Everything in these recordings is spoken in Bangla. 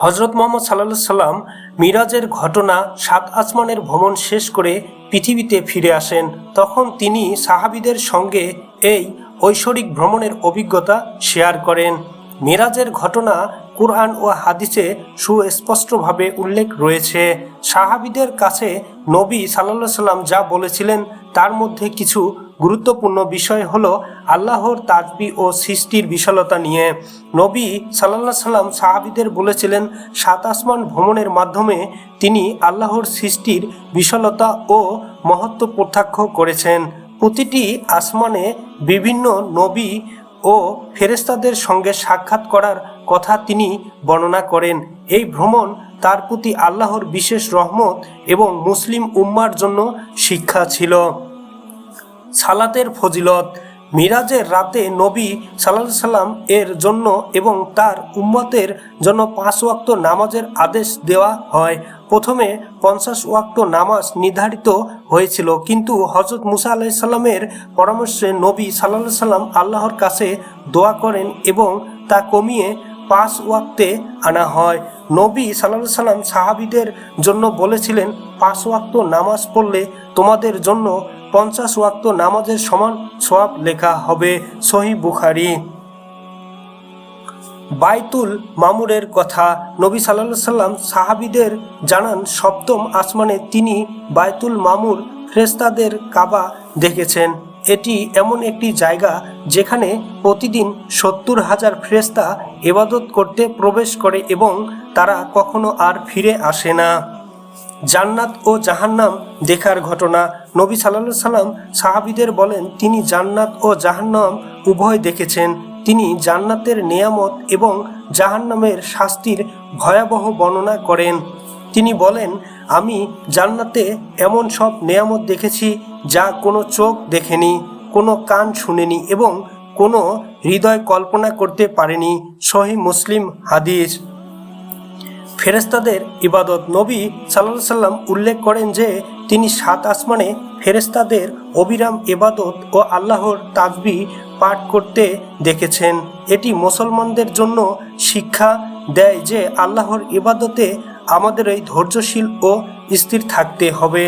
হজরত মোহাম্মদ সাল্লা সাল্লাম মিরাজের ঘটনা সাত আসমানের ভ্রমণ শেষ করে পৃথিবীতে ফিরে আসেন। তখন তিনি সাহাবিদের সঙ্গে এই ঐশ্বরিক ভ্রমণের অভিজ্ঞতা শেয়ার করেন। মিরাজের ঘটনা কুরআন ও হাদিসে সুস্পষ্টভাবে উল্লেখ রয়েছে। সাহাবিদের কাছে নবী সাল্লা সাল্লাম যা বলেছিলেন, তার মধ্যে কিছু গুরুত্বপূর্ণ বিষয় হল আল্লাহর তাজবি ও সৃষ্টির বিশালতা নিয়ে। নবী সাল্লাহ সাল্লাম সাহাবিদের বলেছিলেন, সাত আসমান ভ্রমণের মাধ্যমে তিনি আল্লাহর সৃষ্টির বিশালতা ও মহত্ব প্রত্যক্ষ করেছেন। প্রতিটি আসমানে বিভিন্ন নবী ও ফেরেস্তাদের সঙ্গে সাক্ষাৎ করার কথা তিনি বর্ণনা করেন। এই ভ্রমণ তার প্রতি আল্লাহর বিশেষ রহমত এবং মুসলিম উম্মার জন্য শিক্ষা ছিল। সালাতের ফজিলত মিরাজের রাতে নবী সাল্লাহ সাল্লাম এর জন্য এবং তার উম্মতের জন্য পাঁচ ওয়াক্ত নামাজের আদেশ দেওয়া হয়। প্রথমে পঞ্চাশ ওয়াক্ত নামাজ নির্ধারিত হয়েছিল, কিন্তু হজরত মুসা আলাহ সাল্লামের পরামর্শে নবী সাল্লাহ সাল্লাম আল্লাহর কাছে দোয়া করেন এবং তা কমিয়ে পাঁচ ওয়াক্তে আনা হয়। নবী সাল্লাহ সাল্লাম সাহাবিদের জন্য বলেছিলেন, পাঁচ ওয়াক্ত নামাজ পড়লে তোমাদের জন্য পঞ্চাশ ওয়াক্ত নামাজের সমান সোয়াব লেখা হবে সহি বুখারি। বাইতুল মামুরের কথা নবী সাল্লা সাল্লাম সাহাবিদের জানান, সপ্তম আসমানে তিনি বাইতুল মামুর ফ্রেস্তাদের কাবা দেখেছেন। এটি এমন একটি জায়গা যেখানে প্রতিদিন সত্তর হাজার ফ্রেস্তা এবাদত করতে প্রবেশ করে এবং তারা কখনো আর ফিরে আসে না। জান্নাত ও জাহান্নাম দেখার ঘটনা নবী সাল্লা সাল্লাম সাহাবিদের বলেন, তিনি জান্নাত ও জাহান্নাম উভয় দেখেছেন। তিনি জান্নাতের নিয়ামত এবং জাহান্নামের শাস্তির ভয়াবহ বর্ণনা করেন। তিনি বলেন, আমি জান্নাতে এমন সব নেয়ামত দেখেছি যা কোনো চোখ দেখেনি, কোনো কান শুনেনি এবং কোনো হৃদয় কল্পনা করতে পারেনি। সহি মুসলিম হাদিস। ফেরেস্তাদের ইবাদত নবী সাল্লাহ সাল্লাম উল্লেখ করেন যে, তিনি সাত আসমানে ফেরেস্তাদের অবিরাম এবাদত ও আল্লাহর তাজবি পাঠ করতে দেখেছেন। এটি মুসলমানদের জন্য শিক্ষা দেয় যে, আল্লাহর ইবাদতে আমাদের এই ধৈর্যশীল ও স্থির থাকতে হবে।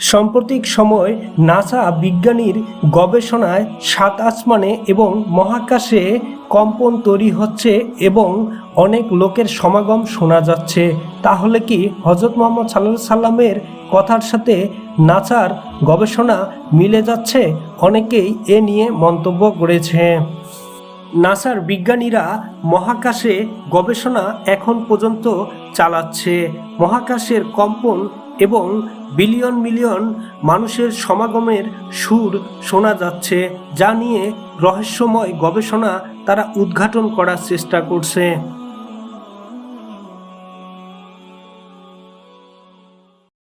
সাম্প্রতিক সময় নাসা বিজ্ঞানীর গবেষণায় সাত আসমানে এবং মহাকাশে কম্পন তৈরি হচ্ছে এবং অনেক লোকের সমাগম শোনা যাচ্ছে। তাহলে কি হজরত মোহাম্মদ সাল্লা সাল্লামের কথার সাথে নাচার গবেষণা মিলে যাচ্ছে? অনেকেই এ নিয়ে মন্তব্য করেছে। নাসার বিজ্ঞানীরা মহাকাশে গবেষণা এখন পর্যন্ত চালাচ্ছে। মহাকাশের কম্পন এবং বিলিয়ন মিলিয়ন মানুষের সমাগমের সুর শোনা যাচ্ছে, যা নিয়ে রহস্যময় গবেষণা তারা উদ্ঘাটন করার চেষ্টা করছে।